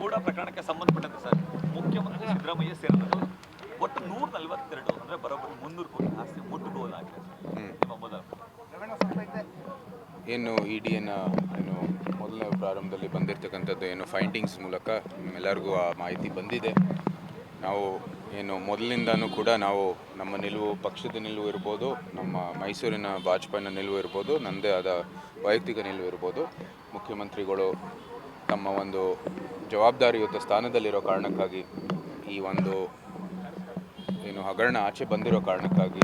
ಮೂಡ ಪ್ರಕರಣಕ್ಕೆ ಸಂಬಂಧಪಟ್ಟಂತೆ ಸರ್ ಮುಖ್ಯಮಂತ್ರಿ ಸಿದ್ದರಾಮಯ್ಯ ಸೇರಿದಂತೆ ಒಟ್ಟು ನೂರ ನಲವತ್ತೆರಡು ಅಂದ್ರೆ ಬರೋಬ್ಬರಿ ಮುನ್ನೂರು ಕೋಟಿ ಆಸ್ತಿ ನಿಮ್ಮ ಮೊದಲ ಏನು ಇಡಿಯನ್ನು ಡಿಯನ್ನು ಏನು ಮೊದಲನೇ ಪ್ರಾರಂಭದಲ್ಲಿ ಬಂದಿರತಕ್ಕಂಥದ್ದು ಏನು ಫೈಂಡಿಂಗ್ಸ್ ಮೂಲಕ ಎಲ್ಲರಿಗೂ ಆ ಮಾಹಿತಿ ಬಂದಿದೆ. ನಾವು ಏನು ಮೊದಲಿಂದನೂ ಕೂಡ ನಾವು ನಮ್ಮ ನಿಲುವು ಪಕ್ಷದ ನಿಲುವು ಇರ್ಬೋದು ನಮ್ಮ ಮೈಸೂರಿನ ವಾಜಪೇಯಿನ ನಿಲುವು ಇರ್ಬೋದು ನನ್ನದೇ ಆದ ವೈಯಕ್ತಿಕ ನಿಲುವು ಇರ್ಬೋದು. ಮುಖ್ಯಮಂತ್ರಿಗಳು ತಮ್ಮ ಒಂದು ಜವಾಬ್ದಾರಿಯುತ ಸ್ಥಾನದಲ್ಲಿರೋ ಕಾರಣಕ್ಕಾಗಿ, ಈ ಒಂದು ಏನು ಹಗರಣ ಆಚೆ ಬಂದಿರೋ ಕಾರಣಕ್ಕಾಗಿ,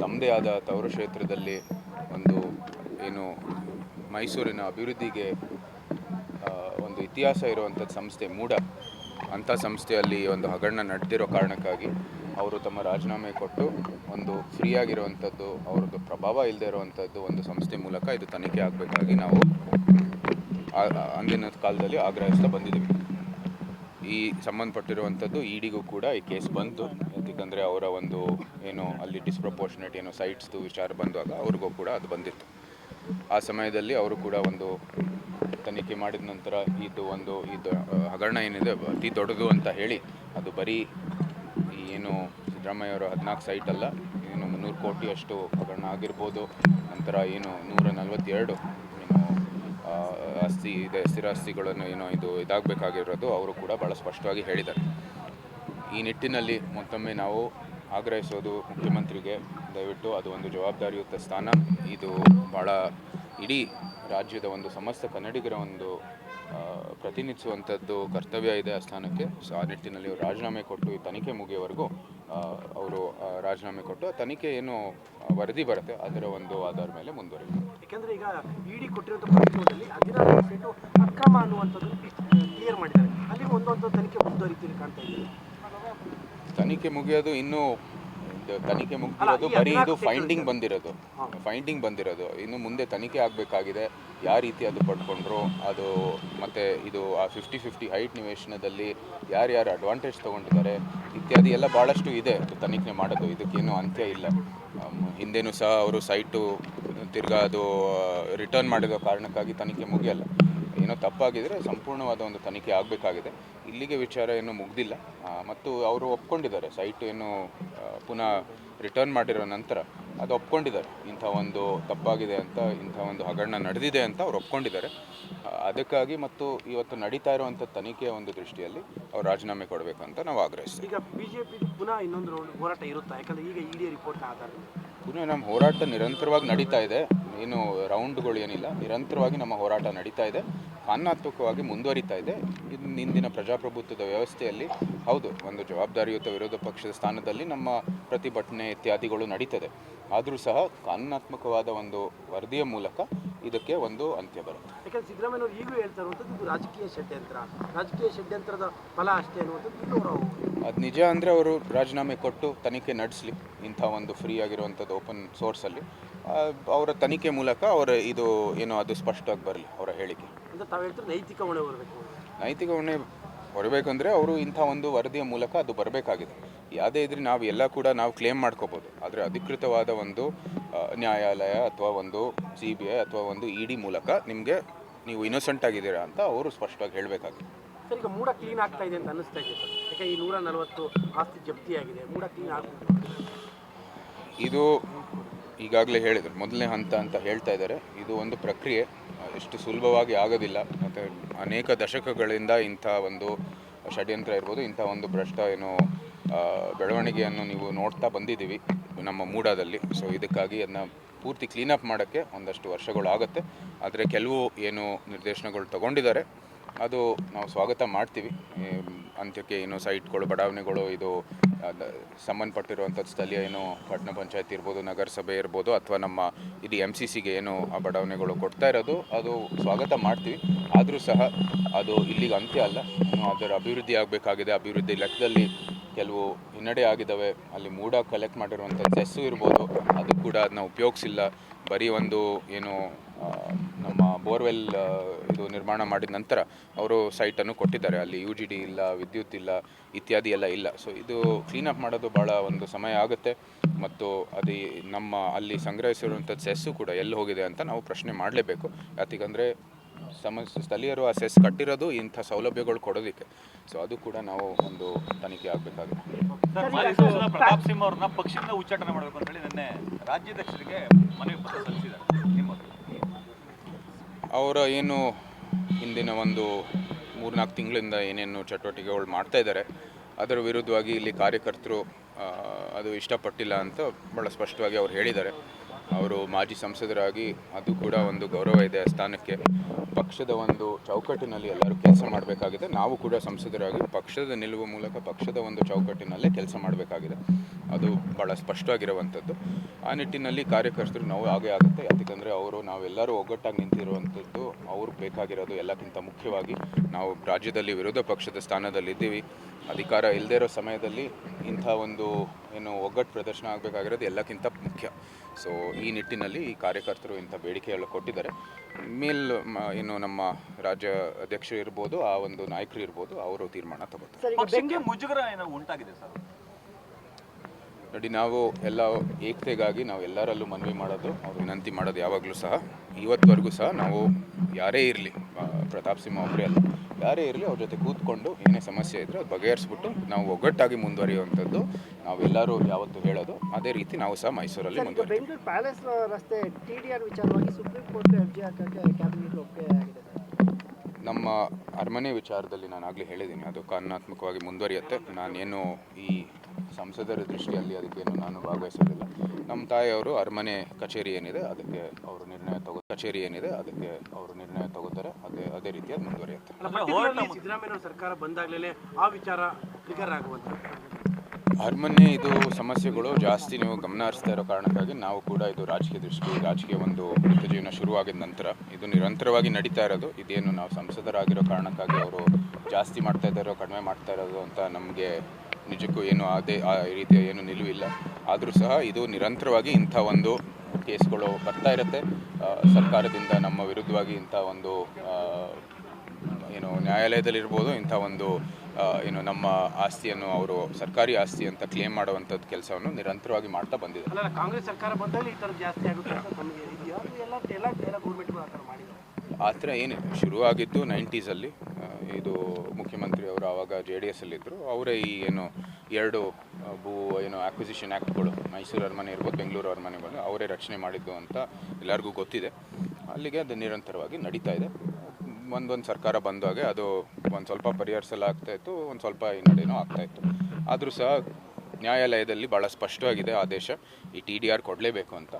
ತಮ್ಮದೇ ಆದ ತವರು ಕ್ಷೇತ್ರದಲ್ಲಿ ಒಂದು ಏನು ಮೈಸೂರಿನ ಅಭಿವೃದ್ಧಿಗೆ ಒಂದು ಇತಿಹಾಸ ಇರುವಂಥ ಸಂಸ್ಥೆ ಮೂಡ. ಅಂಥ ಸಂಸ್ಥೆಯಲ್ಲಿ ಒಂದು ಹಗರಣ ನಡೆದಿರೋ ಕಾರಣಕ್ಕಾಗಿ ಅವರು ತಮ್ಮ ರಾಜೀನಾಮೆ ಕೊಟ್ಟು, ಒಂದು ಫ್ರೀ ಆಗಿರುವಂಥದ್ದು ಅವ್ರದ್ದು ಪ್ರಭಾವ ಇಲ್ಲದೆ ಇರುವಂಥದ್ದು ಒಂದು ಸಂಸ್ಥೆ ಮೂಲಕ ಇದು ತನಿಖೆ ಆಗಬೇಕಾಗಿ ನಾವು ಅಂದಿನ ಕಾಲದಲ್ಲಿ ಆಗ್ರಹಿಸ್ತಾ ಬಂದಿದ್ದೀವಿ ಈ ಸಂಬಂಧಪಟ್ಟಿರುವಂಥದ್ದು ಇಡಿಗೂ ಕೂಡ ಈ ಕೇಸ್ ಬಂತು. ಯಾಕಂದರೆ ಅವರ ಒಂದು ಏನು ಅಲ್ಲಿ ಡಿಸ್ಪ್ರಪೋರ್ಷನೇಟ್ ಏನೋ ಸೈಟ್ಸ್ದು ವಿಚಾರ ಬಂದಾಗ ಅವ್ರಿಗೂ ಕೂಡ ಅದು ಬಂದಿತ್ತು. ಆ ಸಮಯದಲ್ಲಿ ಅವರು ಕೂಡ ಒಂದು ತನಿಖೆ ಮಾಡಿದ ನಂತರ ಇದು ಒಂದು ಇದು ಹಗರಣ ಏನಿದೆ ಅತಿ ದೊಡ್ಡದು ಅಂತ ಹೇಳಿ ಅದು ಬರೀ ಏನು ಸಿದ್ದರಾಮಯ್ಯ ಅವರು ಹದಿನಾಲ್ಕು ಸೈಟ್ ಅಲ್ಲ, ಏನು ಮುನ್ನೂರು ಕೋಟಿಯಷ್ಟು ಹಗರಣ ಆಗಿರ್ಬೋದು, ನಂತರ ಏನು ನೂರ ನಲವತ್ತೆರಡು ಆಸ್ತಿ ಇದೆ ಸ್ಥಿರಾಸ್ತಿಗಳನ್ನು ಏನೋ ಇದು ಇದಾಗಬೇಕಾಗಿರೋದು, ಅವರು ಕೂಡ ಭಾಳ ಸ್ಪಷ್ಟವಾಗಿ ಹೇಳಿದ್ದಾರೆ. ಈ ನಿಟ್ಟಿನಲ್ಲಿ ಮತ್ತೊಮ್ಮೆ ನಾವು ಆಗ್ರಹಿಸೋದು ಮುಖ್ಯಮಂತ್ರಿಗೆ, ದಯವಿಟ್ಟು ಅದು ಒಂದು ಜವಾಬ್ದಾರಿಯುತ ಸ್ಥಾನ. ಇದು ಭಾಳ ಇಡೀ ರಾಜ್ಯದ ಒಂದು ಸಮಸ್ತ ಕನ್ನಡಿಗರ ಒಂದು ಪ್ರತಿನಿಧಿಸುವಂಥದ್ದು ಕರ್ತವ್ಯ ಇದೆ ಆ ಸ್ಥಾನಕ್ಕೆ. ಸೊ ಆ ನಿಟ್ಟಿನಲ್ಲಿ ಅವರು ರಾಜೀನಾಮೆ ಕೊಟ್ಟು ಈ ತನಿಖೆ ಮುಗಿಯವರೆಗೂ ಅವರು ರಾಜೀನಾಮೆ ಕೊಟ್ಟು ಆ ತನಿಖೆ ಏನು ವರದಿ ಬರುತ್ತೆ ಅದರ ಒಂದು ಆಧಾರ ಮೇಲೆ ಮುಂದುವರಿಯುತ್ತೆ. ಯಾಕೆಂದರೆ ಈಗ ಇಡಿ ಕೊಟ್ಟಿರುವಂಥ ಪ್ರಕರಣದಲ್ಲಿ ಹದಿನಾರು ಪರ್ಸೆಂಟು ಅಕ್ರಮ ಅನ್ನುವಂಥದ್ದು ಕ್ಲಿಯರ್ ಮಾಡಿದ್ದಾರೆ. ಅಲ್ಲಿ ಒಂದೊಂದು ತನಿಖೆ ಮುಂದುವರಿತೀರಿ ಕಾಣ್ತಾ ಇದ್ದೀವಿ ತನಿಖೆ ಮುಗಿಯೋದು ಇನ್ನೂ ಇದು ತನಿಖೆ ಮುಗಿದಿರೋದು ಬರೀ ಇದು ಫೈಂಡಿಂಗ್ ಬಂದಿರೋದು. ಫೈಂಡಿಂಗ್ ಬಂದಿರೋದು. ಇನ್ನು ಮುಂದೆ ತನಿಖೆ ಆಗಬೇಕಾಗಿದೆ. ಯಾವ ರೀತಿ ಅದು ಪಡ್ಕೊಂಡ್ರು ಅದು ಮತ್ತು ಇದು ಆ ಫಿಫ್ಟಿ ಫಿಫ್ಟಿ ಹೈಟ್ ನಿವೇಶನದಲ್ಲಿ ಯಾರ್ಯಾರು ಅಡ್ವಾಂಟೇಜ್ ತೊಗೊಂಡಿದ್ದಾರೆ ಇತ್ಯಾದಿ ಎಲ್ಲ ಭಾಳಷ್ಟು ಇದೆ. ತನಿಖೆ ಮಾಡೋದು. ಇದಕ್ಕೇನು ಅಂತ್ಯ ಇಲ್ಲ. ಹಿಂದೆನೂ ಸಹ ಅವರು ಸೈಟು ತಿರ್ಗಾ ಅದು ರಿಟರ್ನ್ ಮಾಡಿರೋ ಕಾರಣಕ್ಕಾಗಿ ತನಿಖೆ ಮುಗಿಯಲ್ಲ. ಏನೋ ತಪ್ಪಾಗಿದ್ದರೆ ಸಂಪೂರ್ಣವಾದ ಒಂದು ತನಿಖೆ ಆಗಬೇಕಾಗಿದೆ. ಇಲ್ಲಿಗೆ ವಿಚಾರ ಏನು ಮುಗ್ದಿಲ್ಲ. ಮತ್ತು ಅವರು ಒಪ್ಕೊಂಡಿದ್ದಾರೆ. ಸೈಟ್ ಏನು ಪುನಃ ರಿಟರ್ನ್ ಮಾಡಿರೋ ನಂತರ ಅದು ಒಪ್ಕೊಂಡಿದ್ದಾರೆ. ಇಂಥ ಒಂದು ತಪ್ಪಾಗಿದೆ ಅಂತ, ಇಂಥ ಒಂದು ಹಗರಣ ನಡೆದಿದೆ ಅಂತ ಅವ್ರು ಒಪ್ಕೊಂಡಿದ್ದಾರೆ. ಅದಕ್ಕಾಗಿ ಮತ್ತು ಇವತ್ತು ನಡೀತಾ ಇರುವಂಥ ತನಿಖೆಯ ಒಂದು ದೃಷ್ಟಿಯಲ್ಲಿ ಅವ್ರು ರಾಜೀನಾಮೆ ಕೊಡಬೇಕು ಅಂತ ನಾವು ಆಗ್ರಹಿಸ್ತೀವಿ. ಈಗ ಬಿಜೆಪಿ ಪುನಃ ಇನ್ನೊಂದು ಹೋರಾಟ ಇರುತ್ತಾ? ಯಾಕಂದರೆ ಈಗ ಇಡಿ ರಿಪೋರ್ಟ್ ಆಧಾರ ಪುನಃ ನಮ್ಮ ಹೋರಾಟ ನಿರಂತರವಾಗಿ ನಡೀತಾ ಇದೆ. ಏನು ರೌಂಡ್ಗಳು ಏನಿಲ್ಲ. ನಿರಂತರವಾಗಿ ನಮ್ಮ ಹೋರಾಟ ನಡೀತಾ ಇದೆ. ಕಾನೂನಾತ್ಮಕವಾಗಿ ಮುಂದುವರಿತಾ ಇದೆ. ಇದು ಇಂದಿನ ಪ್ರಜಾಪ್ರಭುತ್ವದ ವ್ಯವಸ್ಥೆಯಲ್ಲಿ ಹೌದು, ಒಂದು ಜವಾಬ್ದಾರಿಯುತ ವಿರೋಧ ಪಕ್ಷದ ಸ್ಥಾನದಲ್ಲಿ ನಮ್ಮ ಪ್ರತಿಭಟನೆ ಇತ್ಯಾದಿಗಳು ನಡೀತದೆ. ಆದರೂ ಸಹ ಕಾನೂನಾತ್ಮಕವಾದ ಒಂದು ವರದಿಯ ಮೂಲಕ ಇದಕ್ಕೆ ಒಂದು ಅಂತ್ಯ ಬರುತ್ತೆ. ಯಾಕಂದ್ರೆ ಸಿದ್ದರಾಮಯ್ಯ ಈಗಲೂ ಹೇಳ್ತಾ ಇರುವಂಥದ್ದು ರಾಜಕೀಯ ಷಡ್ಯಂತ್ರ. ರಾಜಕೀಯ ಷಡ್ಯಂತ್ರದ ಫಲ ಅಷ್ಟೇ ಅನ್ನುವಂಥದ್ದು ಅದು ನಿಜ ಅಂದರೆ ಅವರು ರಾಜೀನಾಮೆ ಕೊಟ್ಟು ತನಿಖೆ ನಡೆಸಲಿ ಇಂಥ ಒಂದು ಫ್ರೀ ಆಗಿರುವಂಥದ್ದು ಓಪನ್ ಸೋರ್ಸಲ್ಲಿ ಅವರ ತನಿಖೆ ಮೂಲಕ ಅವರ ಇದು ಏನು ಅದು ಸ್ಪಷ್ಟವಾಗಿ ಬರಲಿ ಅವರ ಹೇಳಿಕೆ. ನೈತಿಕ ಹೊಣೆ ಬರಬೇಕು ನೈತಿಕ ಹೊಣೆ ಹೊರಬೇಕಂದ್ರೆ ಅವರು ಇಂಥ ಒಂದು ವರದಿಯ ಮೂಲಕ ಅದು ಬರಬೇಕಾಗಿದೆ. ಯಾವುದೇ ಇದ್ರೆ ನಾವು ಎಲ್ಲ ಕೂಡ ನಾವು ಕ್ಲೇಮ್ ಮಾಡ್ಕೋಬೋದು. ಆದರೆ ಅಧಿಕೃತವಾದ ಒಂದು ನ್ಯಾಯಾಲಯ ಅಥವಾ ಒಂದು ಸಿ ಬಿ ಐ ಅಥವಾ ಒಂದು ಇ ಡಿ ಮೂಲಕ ನಿಮಗೆ ನೀವು ಇನ್ನೋಸೆಂಟ್ ಆಗಿದ್ದೀರಾ ಅಂತ ಅವರು ಸ್ಪಷ್ಟವಾಗಿ ಹೇಳಬೇಕಾಗಿದೆ. ಸರ್ ಈಗ ಮೂಡ ಕ್ಲೀನ್ ಆಗ್ತಾ ಇದೆ ಅಂತ ಅನ್ನಿಸ್ತಾ ಇದೆ ಸರ್. ಈ ನೂರ ನಲವತ್ತು ಆಸ್ತಿ ಜಪ್ತಿಯಾಗಿದೆ. ಇದು ಈಗಾಗಲೇ ಹೇಳಿದರು. ಮೊದಲನೇ ಹಂತ ಅಂತ ಹೇಳ್ತಾ ಇದ್ದಾರೆ. ಇದು ಒಂದು ಪ್ರಕ್ರಿಯೆ. ಎಷ್ಟು ಸುಲಭವಾಗಿ ಆಗೋದಿಲ್ಲ. ಮತ್ತು ಅನೇಕ ದಶಕಗಳಿಂದ ಇಂಥ ಒಂದು ಷಡ್ಯಂತ್ರ ಇರ್ಬೋದು. ಇಂಥ ಒಂದು ಭ್ರಷ್ಟ ಏನು ಬೆಳವಣಿಗೆಯನ್ನು ನೀವು ನೋಡ್ತಾ ಬಂದಿದ್ದೀವಿ ನಮ್ಮ ಮೂಡಾದಲ್ಲಿ. ಸೊ ಇದಕ್ಕಾಗಿ ಅದನ್ನ ಪೂರ್ತಿ ಕ್ಲೀನಪ್ ಮಾಡೋಕ್ಕೆ ಒಂದಷ್ಟು ವರ್ಷಗಳು ಆಗುತ್ತೆ ಆದರೆ ಕೆಲವು ಏನು ನಿರ್ದೇಶನಗಳು ತಗೊಂಡಿದ್ದಾರೆ. ಅದು ನಾವು ಸ್ವಾಗತ ಮಾಡ್ತೀವಿ. ಅಂತ್ಯಕ್ಕೆ ಏನು ಸೈಟ್ಗಳು, ಬಡಾವಣೆಗಳು, ಇದು ಸಂಬಂಧಪಟ್ಟಿರುವಂಥ ಸಂಬಂಧಪಟ್ಟಿರುವಂಥದ್ದು ಸ್ಥಳೀಯ ಏನು ಪಟ್ಟಣ ಪಂಚಾಯತ್ ಇರ್ಬೋದು, ನಗರಸಭೆ ಇರ್ಬೋದು, ಅಥವಾ ನಮ್ಮ ಇದು ಎಂ ಸಿ ಸಿಗೆ ಏನು ಆ ಬಡಾವಣೆಗಳು ಕೊಡ್ತಾ ಇರೋದು, ಅದು ಸ್ವಾಗತ ಮಾಡ್ತೀವಿ. ಆದರೂ ಸಹ ಅದು ಇಲ್ಲಿಗೆ ಅಂತ್ಯ ಅಲ್ಲ. ಅದರ ಅಭಿವೃದ್ಧಿ ಆಗಬೇಕಾಗಿದೆ. ಅಭಿವೃದ್ಧಿ ಲೆಕ್ಕದಲ್ಲಿ ಕೆಲವು ಹಿನ್ನಡೆ ಆಗಿದ್ದಾವೆ. ಅಲ್ಲಿ ಮೂಡ ಕಲೆಕ್ಟ್ ಮಾಡಿರುವಂಥ ಸೆಸ್ಸು ಇರ್ಬೋದು, ಅದು ಕೂಡ ಅದನ್ನ ಉಪಯೋಗಿಸಿಲ್ಲ. ಬರೀ ಒಂದು, ಏನು ನಮ್ಮ ಬೋರ್ವೆಲ್ ಇದು ನಿರ್ಮಾಣ ಮಾಡಿದ ನಂತರ ಅವರು ಸೈಟನ್ನು ಕೊಟ್ಟಿದ್ದಾರೆ. ಅಲ್ಲಿ ಯು ಜಿ ಡಿ ಇಲ್ಲ ವಿದ್ಯುತ್ ಇಲ್ಲ ಇತ್ಯಾದಿ ಎಲ್ಲ ಇಲ್ಲ. ಸೊ ಇದು ಕ್ಲೀನಪ್ ಮಾಡೋದು ಭಾಳ ಒಂದು ಸಮಯ ಆಗುತ್ತೆ. ಮತ್ತು ಅದು ನಮ್ಮ ಅಲ್ಲಿ ಸಂಗ್ರಹಿಸಿರುವಂಥ ಸೆಸ್ಸು ಕೂಡ ಎಲ್ಲಿ ಹೋಗಿದೆ ಅಂತ ನಾವು ಪ್ರಶ್ನೆ ಮಾಡಲೇಬೇಕು. ಯಾಕಂದರೆ ಸಮ ಸ್ಥಳೀಯರು ಆ ಸೆಸ್ ಕಟ್ಟಿರೋದು ಇಂಥ ಸೌಲಭ್ಯಗಳು ಕೊಡೋದಕ್ಕೆ. ಸೊ ಅದು ಕೂಡ ನಾವು ಒಂದು ತನಿಖೆ ಆಗಬೇಕಾಗಿದೆ. ಪ್ರತಾಪ್ ಸಿಂಹ ಅವ್ರನ್ನ ಪಕ್ಷದಿಂದ ಉಚ್ಚಾಟನೆ ಮಾಡಬೇಕು ಅಂತ ಹೇಳಿ ನಿನ್ನೆ ರಾಜ್ಯಾಧ್ಯಕ್ಷರಿಗೆ ಮನವಿ ಪತ್ರ ಸಲ್ಲಿಸಿದ್ದಾರೆ ನಿಮ್ಮ ಅವರ ಏನು ಹಿಂದಿನ ಒಂದು ಮೂರ್ನಾಲ್ಕು ತಿಂಗಳಿಂದ ಏನೇನು ಚಟುವಟಿಕೆಗಳು ಮಾಡ್ತಾ ಇದ್ದಾರೆ ಅದರ ವಿರುದ್ಧವಾಗಿ ಇಲ್ಲಿ ಕಾರ್ಯಕರ್ತರು ಅದು ಇಷ್ಟಪಟ್ಟಿಲ್ಲ ಅಂತ ಭಾಳ ಸ್ಪಷ್ಟವಾಗಿ ಅವ್ರು ಹೇಳಿದ್ದಾರೆ. ಅವರು ಮಾಜಿ ಸಂಸದರಾಗಿ ಅದು ಕೂಡ ಒಂದು ಗೌರವ ಇದೆ ಸ್ಥಾನಕ್ಕೆ. ಪಕ್ಷದ ಒಂದು ಚೌಕಟ್ಟಿನಲ್ಲಿ ಎಲ್ಲರೂ ಕೆಲಸ ಮಾಡಬೇಕಾಗಿದೆ. ನಾವು ಕೂಡ ಸಂಸದರಾಗಿ ಪಕ್ಷದ ನಿಲುವು ಮೂಲಕ ಪಕ್ಷದ ಒಂದು ಚೌಕಟ್ಟಿನಲ್ಲೇ ಕೆಲಸ ಮಾಡಬೇಕಾಗಿದೆ. ಅದು ಭಾಳ ಸ್ಪಷ್ಟವಾಗಿರುವಂಥದ್ದು. ಆ ನಿಟ್ಟಿನಲ್ಲಿ ಕಾರ್ಯಕರ್ತರು ನಾವು ಹಾಗೆ ಆಗುತ್ತೆ. ಯಾಕಂದರೆ ಅವರು ನಾವೆಲ್ಲರೂ ಒಗ್ಗಟ್ಟಾಗಿ ನಿಂತಿರುವಂಥದ್ದು ಅವ್ರಿಗೆ ಬೇಕಾಗಿರೋದು ಎಲ್ಲಕ್ಕಿಂತ ಮುಖ್ಯವಾಗಿ ನಾವು ರಾಜ್ಯದಲ್ಲಿ ವಿರೋಧ ಪಕ್ಷದ ಸ್ಥಾನದಲ್ಲಿದ್ದೀವಿ. ಅಧಿಕಾರ ಇಲ್ಲದೇ ಇರೋ ಸಮಯದಲ್ಲಿ ಇಂಥ ಒಂದು ಏನು ಒಗ್ಗಟ್ಟು ಪ್ರದರ್ಶನ ಆಗಬೇಕಾಗಿರೋದು ಎಲ್ಲಕ್ಕಿಂತ ಮುಖ್ಯ. ಸೊ ಈ ನಿಟ್ಟಿನಲ್ಲಿ ಈ ಕಾರ್ಯಕರ್ತರು ಇಂಥ ಬೇಡಿಕೆಗಳು ಕೊಟ್ಟಿದ್ದಾರೆ. ಮೇಲ್ ಮ- ಏನು ನಮ್ಮ ರಾಜ್ಯ ಅಧ್ಯಕ್ಷರು ಇರ್ಬೋದು ಆ ಒಂದು ನಾಯಕರು ಇರ್ಬೋದು ಅವರು ತೀರ್ಮಾನ ತಗೋತಾರೆ. ಸರ್ ಈಗ ಮುಜುಗರ ಏನೋ ಉಂಟಾಗಿದೆ ಸರ್. ನೋಡಿ ನಾವು ಎಲ್ಲ ಏಕತೆಗಾಗಿ ನಾವು ಎಲ್ಲರಲ್ಲೂ ಮನವಿ ಮಾಡೋದು ಅವ್ರು ವಿನಂತಿ ಮಾಡೋದು ಯಾವಾಗಲೂ ಸಹ. ಇವತ್ತುವರೆಗೂ ಸಹ ನಾವು ಯಾರೇ ಇರಲಿ ಪ್ರತಾಪ್ ಸಿಂಹ ಒಬ್ಬರೇ ಅಲ್ಲ. ಯಾರೇ ಇರಲಿ ಅವ್ರ ಜೊತೆ ಕೂತ್ಕೊಂಡು ಏನೇ ಸಮಸ್ಯೆ ಇದ್ದರೆ ಅದು ಬಗೆಹರಿಸ್ಬಿಟ್ಟು ನಾವು ಒಗ್ಗಟ್ಟಾಗಿ ಮುಂದುವರಿಯುವಂಥದ್ದು ನಾವೆಲ್ಲರೂ ಯಾವತ್ತೂ ಹೇಳೋದು. ಅದೇ ರೀತಿ ನಾವು ಸಹ ಮೈಸೂರಲ್ಲಿ ಸರ್ ಬೆಂಗಳೂರು ಪ್ಯಾಲೇಸ್ ರಸ್ತೆ ಟಿ ಡಿ ಆರ್ ವಿಚಾರವಾಗಿ ಸುಪ್ರೀಂ ಕೋರ್ಟ್ ಅರ್ಜಿ ಹಾಕಕ್ಕೆ ಕ್ಯಾಬಿನೆಟ್ ಒಪ್ಪಿಗೆ ಆಗಿದೆ ನಮ್ಮ ಅರಮನೆ ವಿಚಾರದಲ್ಲಿ ನಾನು ಆಗಲೇ ಹೇಳಿದ್ದೀನಿ. ಅದು ಕಾನೂನಾತ್ಮಕವಾಗಿ ಮುಂದುವರಿಯುತ್ತೆ. ನಾನೇನು ಈ ಸಂಸದರ ದೃಷ್ಟಿಯಲ್ಲಿ ಅದಕ್ಕೇನು ನಾನು ಭಾಗವಹಿಸೋದಿಲ್ಲ. ನಮ್ಮ ತಾಯಿಯವರು ಅರಮನೆ ಕಚೇರಿ ಏನಿದೆ ಅದಕ್ಕೆ ಅವರು ನಿರ್ಣಯ ತಗೋ ಕಚೇರಿ ಏನಿದೆ ಅದಕ್ಕೆ ಅವರು ನಿರ್ಣಯ ತಗೋತಾರೆ ಅದೇ ಅದೇ ರೀತಿಯಾಗಿ ಮುಂದುವರಿಯುತ್ತೆ. ಸಿದ್ದರಾಮಯ್ಯ ಸರ್ಕಾರ ಬಂದಾಗಲೇ ಆ ವಿಚಾರ ಟ್ರಿಗರ್ ಆಗುವಂತ ಅರಮನೆ ಇದು ಸಮಸ್ಯೆಗಳು ಜಾಸ್ತಿ ನೀವು ಗಮನ ಹರಿಸ್ತಾ ಇರೋ ಕಾರಣಕ್ಕಾಗಿ ನಾವು ಕೂಡ ಇದು ರಾಜಕೀಯ ದೃಷ್ಟಿ ರಾಜಕೀಯ ಒಂದು ವೃತ್ತ ಜೀವನ ಶುರುವಾಗಿದ ನಂತರ ಇದು ನಿರಂತರವಾಗಿ ನಡೀತಾ ಇರೋದು. ಇದೇನು ನಾವು ಸಂಸದರಾಗಿರೋ ಕಾರಣಕ್ಕಾಗಿ ಅವರು ಜಾಸ್ತಿ ಮಾಡ್ತಾ ಇದ್ದಾರೋ ಕಡಿಮೆ ಮಾಡ್ತಾ ಇರೋದು ಅಂತ ನಮಗೆ ನಿಜಕ್ಕೂ ಏನು ಅದೇ ಆ ರೀತಿಯ ಏನು ನಿಲುವಿಲ್ಲ. ಆದರೂ ಸಹ ಇದು ನಿರಂತರವಾಗಿ ಇಂಥ ಒಂದು ಕೇಸ್ಗಳು ಬರ್ತಾ ಇರುತ್ತೆ. ಸರ್ಕಾರದಿಂದ ನಮ್ಮ ವಿರುದ್ಧವಾಗಿ ಇಂಥ ಒಂದು ಏನು ನ್ಯಾಯಾಲಯದಲ್ಲಿರ್ಬೋದು ಇಂಥ ಒಂದು ಏನು ನಮ್ಮ ಆಸ್ತಿಯನ್ನು ಅವರು ಸರ್ಕಾರಿ ಆಸ್ತಿ ಅಂತ ಕ್ಲೇಮ್ ಮಾಡುವಂಥದ್ದು ಕೆಲಸವನ್ನು ನಿರಂತರವಾಗಿ ಮಾಡ್ತಾ ಬಂದಿದೆ. ಕಾಂಗ್ರೆಸ್ ಸರ್ಕಾರ ಬಂದಲ್ಲಿ ಈ ಥರ ಜಾಸ್ತಿ ಆಗುತ್ತೆ ಅಂತ ನಮಗೆ ಇದೆಯಾ? ಎಲ್ಲ ಎಲ್ಲ ಎಲ್ಲ ಗೌರ್ಮೆಂಟ್ಗಳು ಆ ಥರ ಏನು ಆ ಥರ ಏನಿಲ್ಲ. ಶುರುವಾಗಿದ್ದು ನೈಂಟೀಸಲ್ಲಿ. ಇದು ಮುಖ್ಯಮಂತ್ರಿ ಅವರು ಆವಾಗ ಜೆ ಡಿ ಎಸ್ ಅಲ್ಲಿದ್ದರು ಅವರೇ ಈ ಏನು ಎರಡು ಭೂ, ಏನು ಆಕ್ವಿಸಿಷನ್ ಆ್ಯಕ್ಟ್ಗಳು ಮೈಸೂರು ಅರಮನೆ ಇರ್ಬೋದು, ಬೆಂಗಳೂರು ಅರಮನೆಗಳು ಅವರೇ ರಚನೆ ಮಾಡಿದ್ದು ಅಂತ ಎಲ್ಲರಿಗೂ ಗೊತ್ತಿದೆ. ಅಲ್ಲಿಗೆ ಅದು ನಿರಂತರವಾಗಿ ನಡೀತಾ ಇದೆ. ಒಂದೊಂದು ಸರ್ಕಾರ ಬಂದಾಗೆ ಅದು ಒಂದು ಸ್ವಲ್ಪ ಪರಿಹರಿಸಲಾಗ್ತಾ ಇತ್ತು, ಒಂದು ಸ್ವಲ್ಪ ಹಿನ್ನಡೆನೂ ಆಗ್ತಾ ಇತ್ತು. ಆದರೂ ಸಹ ನ್ಯಾಯಾಲಯದಲ್ಲಿ ಭಾಳ ಸ್ಪಷ್ಟವಾಗಿದೆ ಆದೇಶ. ಈ ಟಿ ಡಿ ಆರ್ ಕೊಡಲೇಬೇಕು ಅಂತ.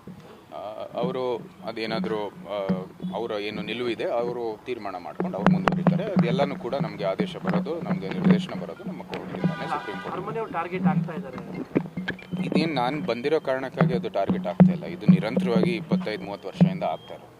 ಅವರು ಅದೇನಾದರೂ ಅವರ ಏನು ನಿಲುವಿದೆ ಅವರು ತೀರ್ಮಾನ ಮಾಡ್ಕೊಂಡು ಅವ್ರು ಮುಂದುವರಿತಾರೆ. ಅದೆಲ್ಲನೂ ಕೂಡ ನಮಗೆ ಆದೇಶ ಬರೋದು ನಮಗೆ ನಿರ್ದೇಶನ ಬರೋದು ನಮ್ಮ ಕೋರ್ಟಿಂದಾನೆ ಸುಪ್ರೀಂ ಕೋರ್ಟ್ ಟಾರ್ಗೆಟ್ ಆಗ್ತಾ ಇದ್ದಾರೆ. ಇದೇನು ನಾನು ಬಂದಿರೋ ಕಾರಣಕ್ಕಾಗಿ ಅದು ಟಾರ್ಗೆಟ್ ಆಗ್ತಾ ಇಲ್ಲ. ಇದು ನಿರಂತರವಾಗಿ ಇಪ್ಪತ್ತೈದು ಮೂವತ್ತು ವರ್ಷದಿಂದ ಆಗ್ತಾ ಇರೋದು.